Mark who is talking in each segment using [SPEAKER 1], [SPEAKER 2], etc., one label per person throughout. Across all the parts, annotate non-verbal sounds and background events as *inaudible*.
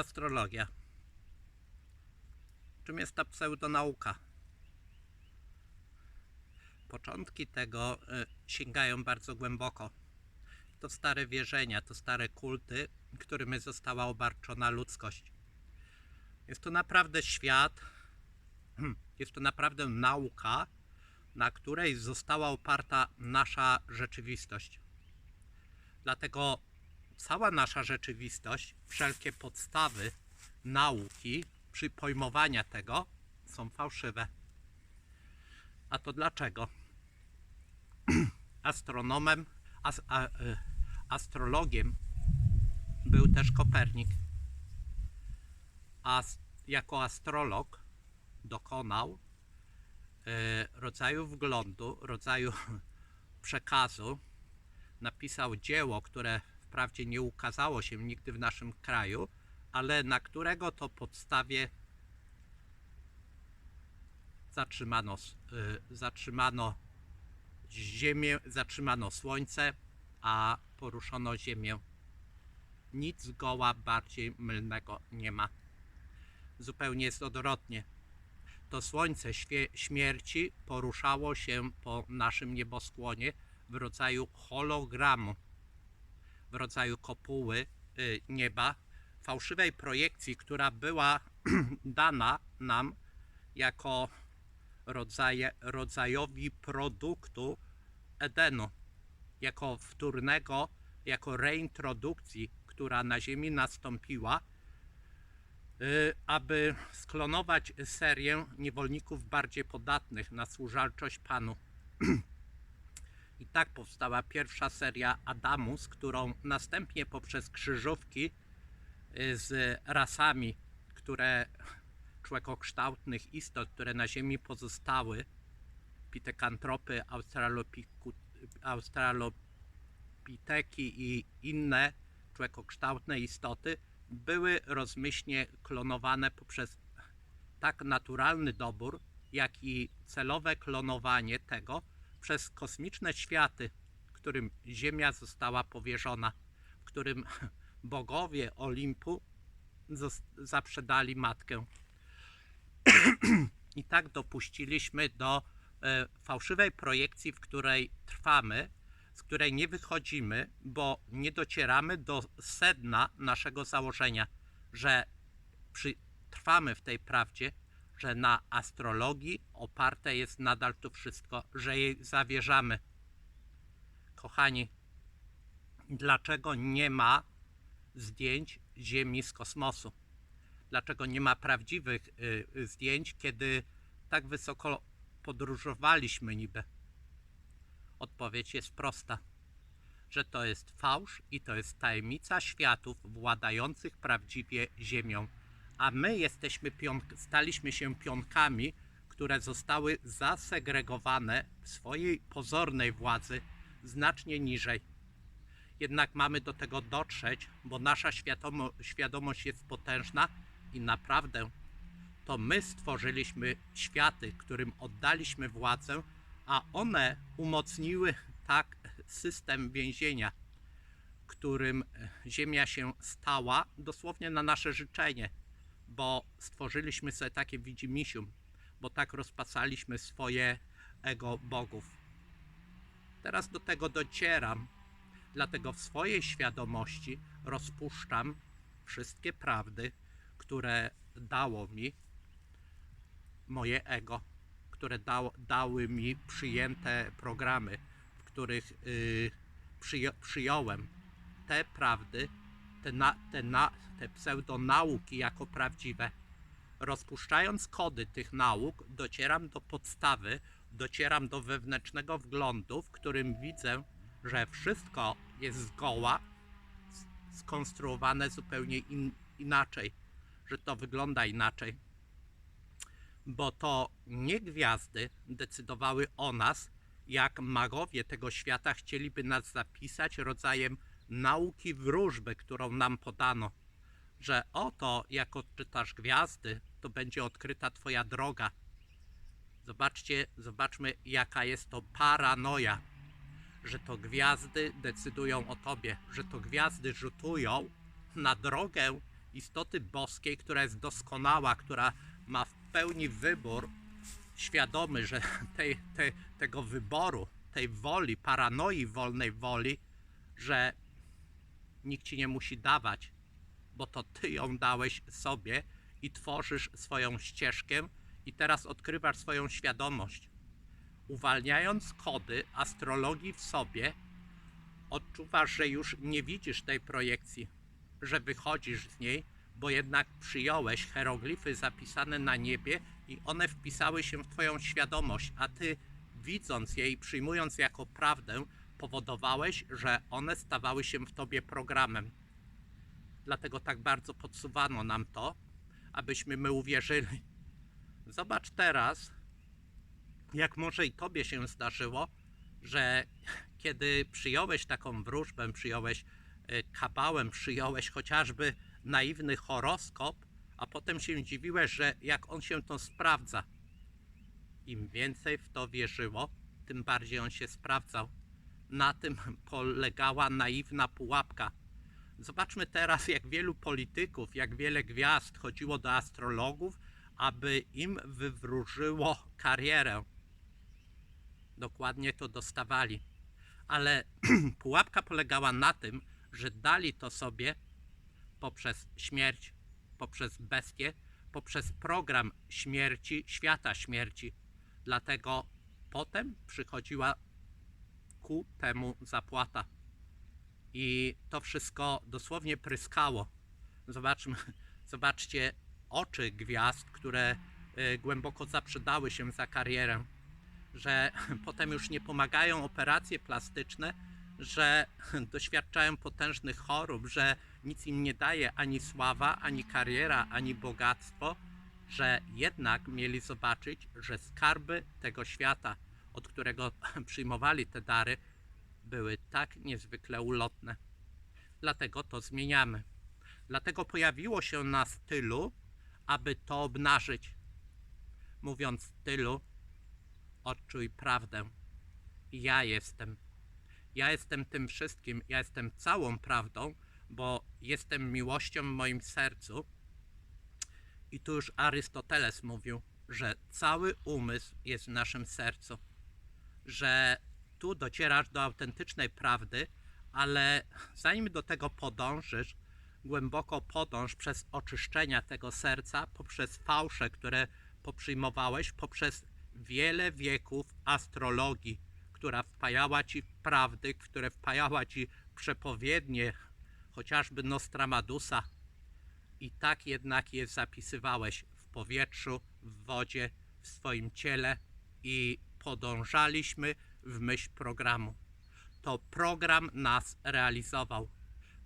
[SPEAKER 1] Astrologia. Czym jest ta pseudonauka? Początki tego y, sięgają bardzo głęboko. To stare wierzenia, to stare kulty, którymi została obarczona ludzkość. Jest to naprawdę świat, jest to naprawdę nauka, na której została oparta nasza rzeczywistość. Dlatego cała nasza rzeczywistość, wszelkie podstawy nauki, przy pojmowania tego są fałszywe. A to dlaczego? *clears throat* Astronomem, as, a, y, astrologiem był też Kopernik. A jako astrolog dokonał y, rodzaju wglądu, rodzaju *laughs* przekazu. Napisał dzieło, które wprawdzie nie ukazało się nigdy w naszym kraju, ale na którego to podstawie zatrzymano, y, zatrzymano Ziemię, zatrzymano Słońce, a poruszono Ziemię. Nic zgoła bardziej mylnego nie ma. Zupełnie jest odwrotnie. To Słońce śmierci poruszało się po naszym nieboskłonie w rodzaju hologramu, rodzaju kopuły y, nieba, fałszywej projekcji, która była *clears throat* dana nam jako rodzaje, rodzajowi produktu Edenu, jako wtórnego, jako reintrodukcji, która na Ziemi nastąpiła, y, aby sklonować serię niewolników bardziej podatnych na służalczość Panu. *clears throat* I tak powstała pierwsza seria Adamus, którą następnie poprzez krzyżówki y, z rasami, które *laughs* człekokształtnych istot, które na Ziemi pozostały, pitekantropy, australopiteki i inne człekokształtne istoty, były rozmyślnie klonowane poprzez tak naturalny dobór, jak i celowe klonowanie tego przez kosmiczne światy, którym Ziemia została powierzona, w którym *laughs* bogowie Olimpu zaprzedali matkę. *clears throat* I tak dopuściliśmy do e, fałszywej projekcji, w której trwamy, z której nie wychodzimy, bo nie docieramy do sedna naszego założenia, że przy, trwamy w tej prawdzie, że na astrologii oparte jest nadal to wszystko, że jej zawierzamy. Kochani, dlaczego nie ma zdjęć Ziemi z kosmosu? Dlaczego nie ma prawdziwych y, y, zdjęć, kiedy tak wysoko podróżowaliśmy niby? Odpowiedź jest prosta, że to jest fałsz i to jest tajemnica światów władających prawdziwie Ziemią, a my jesteśmy staliśmy się pionkami, które zostały zasegregowane w swojej pozornej władzy znacznie niżej. Jednak mamy do tego dotrzeć, bo nasza świadomo- świadomość jest potężna i naprawdę to my stworzyliśmy światy, którym oddaliśmy władzę, a one umocniły tak system więzienia, którym Ziemia się stała dosłownie na nasze życzenie, bo stworzyliśmy sobie takie widzimisium, bo tak rozpasaliśmy swoje ego bogów. Teraz do tego docieram, dlatego w swojej świadomości rozpuszczam wszystkie prawdy, które dało mi moje ego, które dało, dały mi przyjęte programy, w których y, przyjo, przyjąłem te prawdy, te, na, te, na, te pseudonauki jako prawdziwe. Rozpuszczając kody tych nauk, docieram do podstawy, docieram do wewnętrznego wglądu, w którym widzę, że wszystko jest zgoła skonstruowane zupełnie in, inaczej, że to wygląda inaczej. Bo to nie gwiazdy decydowały o nas, jak magowie tego świata chcieliby nas zapisać rodzajem nauki wróżby, którą nam podano, że oto, jak odczytasz gwiazdy, to będzie odkryta Twoja droga. Zobaczcie, zobaczmy, jaka jest to paranoja, że to gwiazdy decydują o Tobie, że to gwiazdy rzutują na drogę istoty boskiej, która jest doskonała, która ma w pełni wybór, świadomy, że tej, tego wyboru, tej woli, paranoi wolnej woli, że nikt ci nie musi dawać, bo to ty ją dałeś sobie i tworzysz swoją ścieżkę i teraz odkrywasz swoją świadomość. Uwalniając kody astrologii w sobie, odczuwasz, że już nie widzisz tej projekcji, że wychodzisz z niej, bo jednak przyjąłeś hieroglify zapisane na niebie i one wpisały się w Twoją świadomość, a Ty widząc je i przyjmując jako prawdę, powodowałeś, że one stawały się w Tobie programem. Dlatego tak bardzo podsuwano nam to, abyśmy my uwierzyli. Zobacz teraz, jak może i Tobie się zdarzyło, że kiedy przyjąłeś taką wróżbę, przyjąłeś y, kabałem, przyjąłeś chociażby naiwny horoskop, a potem się dziwiłeś, że jak on się to sprawdza. Im więcej w to wierzyło, tym bardziej on się sprawdzał. Na tym polegała naiwna pułapka. Zobaczmy teraz, jak wielu polityków, jak wiele gwiazd chodziło do astrologów, aby im wywróżyło karierę. Dokładnie to dostawali. Ale *clears throat* pułapka polegała na tym, że dali to sobie poprzez śmierć, poprzez bestię, poprzez program śmierci, świata śmierci. Dlatego potem przychodziła ku temu zapłata. I to wszystko dosłownie pryskało. Zobaczmy, *laughs* zobaczcie oczy gwiazd, które y, głęboko zaprzedały się za karierę, że *laughs* potem już nie pomagają operacje plastyczne, że *laughs* doświadczają potężnych chorób, że nic im nie daje ani sława, ani kariera, ani bogactwo, że jednak mieli zobaczyć, że skarby tego świata, od którego *laughs* przyjmowali te dary, były tak niezwykle ulotne. Dlatego to zmieniamy. Dlatego pojawiło się na stylu, aby to obnażyć. Mówiąc stylu, odczuj prawdę. Ja jestem. Ja jestem tym wszystkim, ja jestem całą prawdą, bo jestem miłością w moim sercu. I tu już Arystoteles mówił, że cały umysł jest w naszym sercu, że tu docierasz do autentycznej prawdy, ale zanim do tego podążysz, głęboko podąż przez oczyszczenia tego serca, poprzez fałsze, które poprzyjmowałeś, poprzez wiele wieków astrologii, która wpajała ci prawdy, które wpajała ci przepowiednie, chociażby Nostramadusa. I tak jednak je zapisywałeś w powietrzu, w wodzie, w swoim ciele i podążaliśmy w myśl programu. To program nas realizował.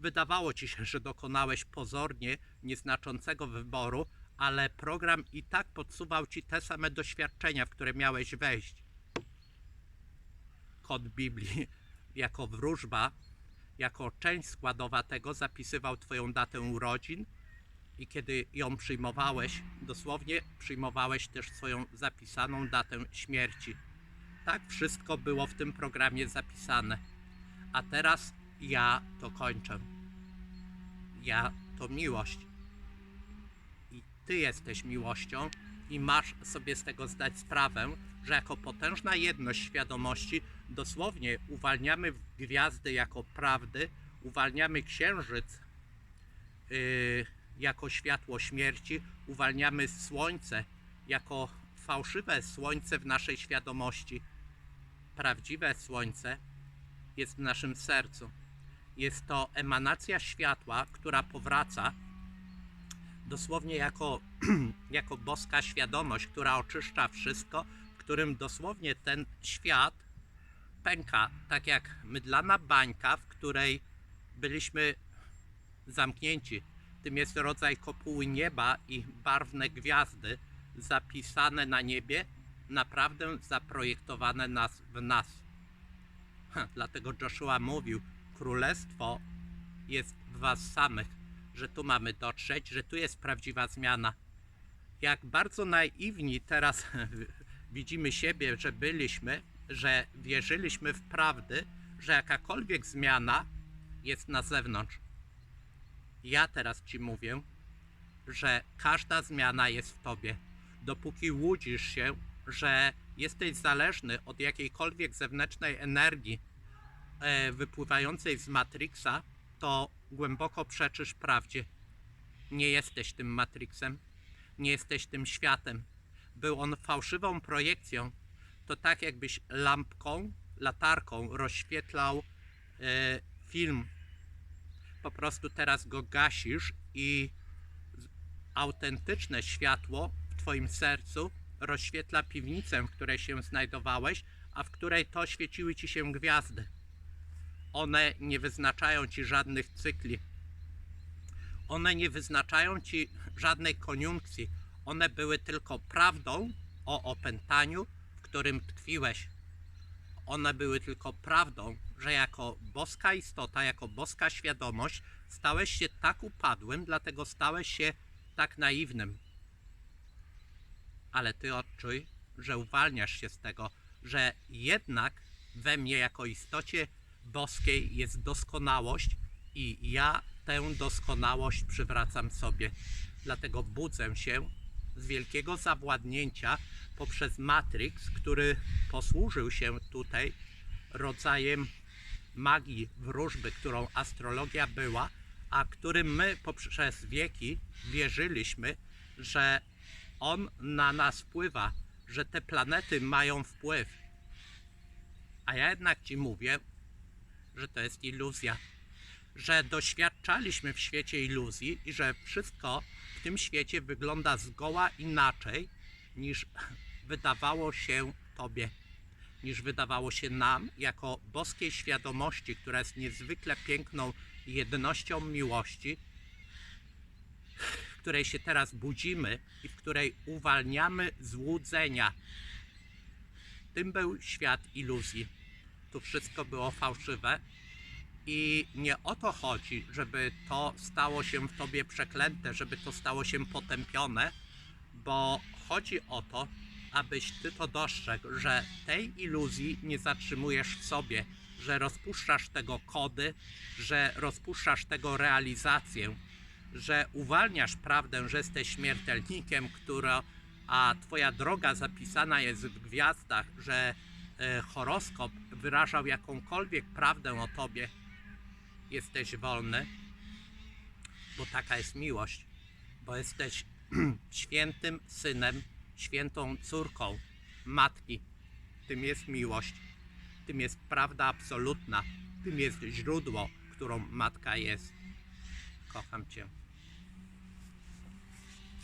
[SPEAKER 1] Wydawało ci się, że dokonałeś pozornie nieznaczącego wyboru, ale program i tak podsuwał ci te same doświadczenia, w które miałeś wejść. Kod Biblii *laughs* jako wróżba, jako część składowa tego zapisywał Twoją datę urodzin i kiedy ją przyjmowałeś, dosłownie przyjmowałeś też swoją zapisaną datę śmierci. Tak wszystko było w tym programie zapisane. A teraz ja to kończę. Ja to miłość. I Ty jesteś miłością i masz sobie z tego zdać sprawę, że jako potężna jedność świadomości dosłownie uwalniamy gwiazdy jako prawdy, uwalniamy księżyc yy, jako światło śmierci, uwalniamy słońce jako fałszywe słońce w naszej świadomości. Prawdziwe słońce jest w naszym sercu. Jest to emanacja światła, która powraca dosłownie jako, *clears throat* jako boska świadomość, która oczyszcza wszystko, w którym dosłownie ten świat pęka, tak jak mydlana bańka, w której byliśmy zamknięci. Tym jest rodzaj kopuły nieba i barwne gwiazdy zapisane na niebie, naprawdę zaprojektowane nas w nas. Dlatego Joshua mówił, królestwo jest w was samych, że tu mamy dotrzeć, że tu jest prawdziwa zmiana. Jak bardzo naiwni teraz *laughs* widzimy siebie, że byliśmy, że wierzyliśmy w prawdy, że jakakolwiek zmiana jest na zewnątrz. Ja teraz Ci mówię, że każda zmiana jest w tobie. Dopóki łudzisz się, że jesteś zależny od jakiejkolwiek zewnętrznej energii e, wypływającej z Matrixa, to głęboko przeczysz prawdzie. Nie jesteś tym Matrixem, nie jesteś tym światem. Był on fałszywą projekcją. To tak jakbyś lampką, latarką rozświetlał e, film. Po prostu teraz go gasisz i autentyczne światło w Twoim sercu rozświetla piwnicę, w której się znajdowałeś, a w której to świeciły Ci się gwiazdy. One nie wyznaczają Ci żadnych cykli. One nie wyznaczają Ci żadnej koniunkcji. One były tylko prawdą o opętaniu, w którym tkwiłeś. One były tylko prawdą, że jako boska istota, jako boska świadomość stałeś się tak upadłym, dlatego stałeś się tak naiwnym. Ale ty odczuj, że uwalniasz się z tego, że jednak we mnie jako istocie boskiej jest doskonałość i ja tę doskonałość przywracam sobie. Dlatego budzę się z wielkiego zawładnięcia poprzez Matrix, który posłużył się tutaj rodzajem magii wróżby, którą astrologia była, a którym my poprzez wieki wierzyliśmy, że on na nas wpływa, że te planety mają wpływ. A ja jednak Ci mówię, że to jest iluzja, że doświadczaliśmy w świecie iluzji i że wszystko w tym świecie wygląda zgoła inaczej niż wydawało się Tobie, niż wydawało się nam jako boskiej świadomości, która jest niezwykle piękną jednością miłości, której się teraz budzimy i w której uwalniamy złudzenia. Tym był świat iluzji. Tu wszystko było fałszywe. I nie o to chodzi, żeby to stało się w tobie przeklęte, żeby to stało się potępione, bo chodzi o to, abyś ty to dostrzegł, że tej iluzji nie zatrzymujesz w sobie, że rozpuszczasz tego kody, że rozpuszczasz tego realizację, że uwalniasz prawdę, że jesteś śmiertelnikiem, która, a twoja droga zapisana jest w gwiazdach, że e, horoskop wyrażał jakąkolwiek prawdę o tobie, jesteś wolny, bo taka jest miłość, bo jesteś *clears throat* świętym synem, świętą córką matki. Tym jest miłość, tym jest prawda absolutna, tym jest źródło, którą matka jest. Kocham Cię.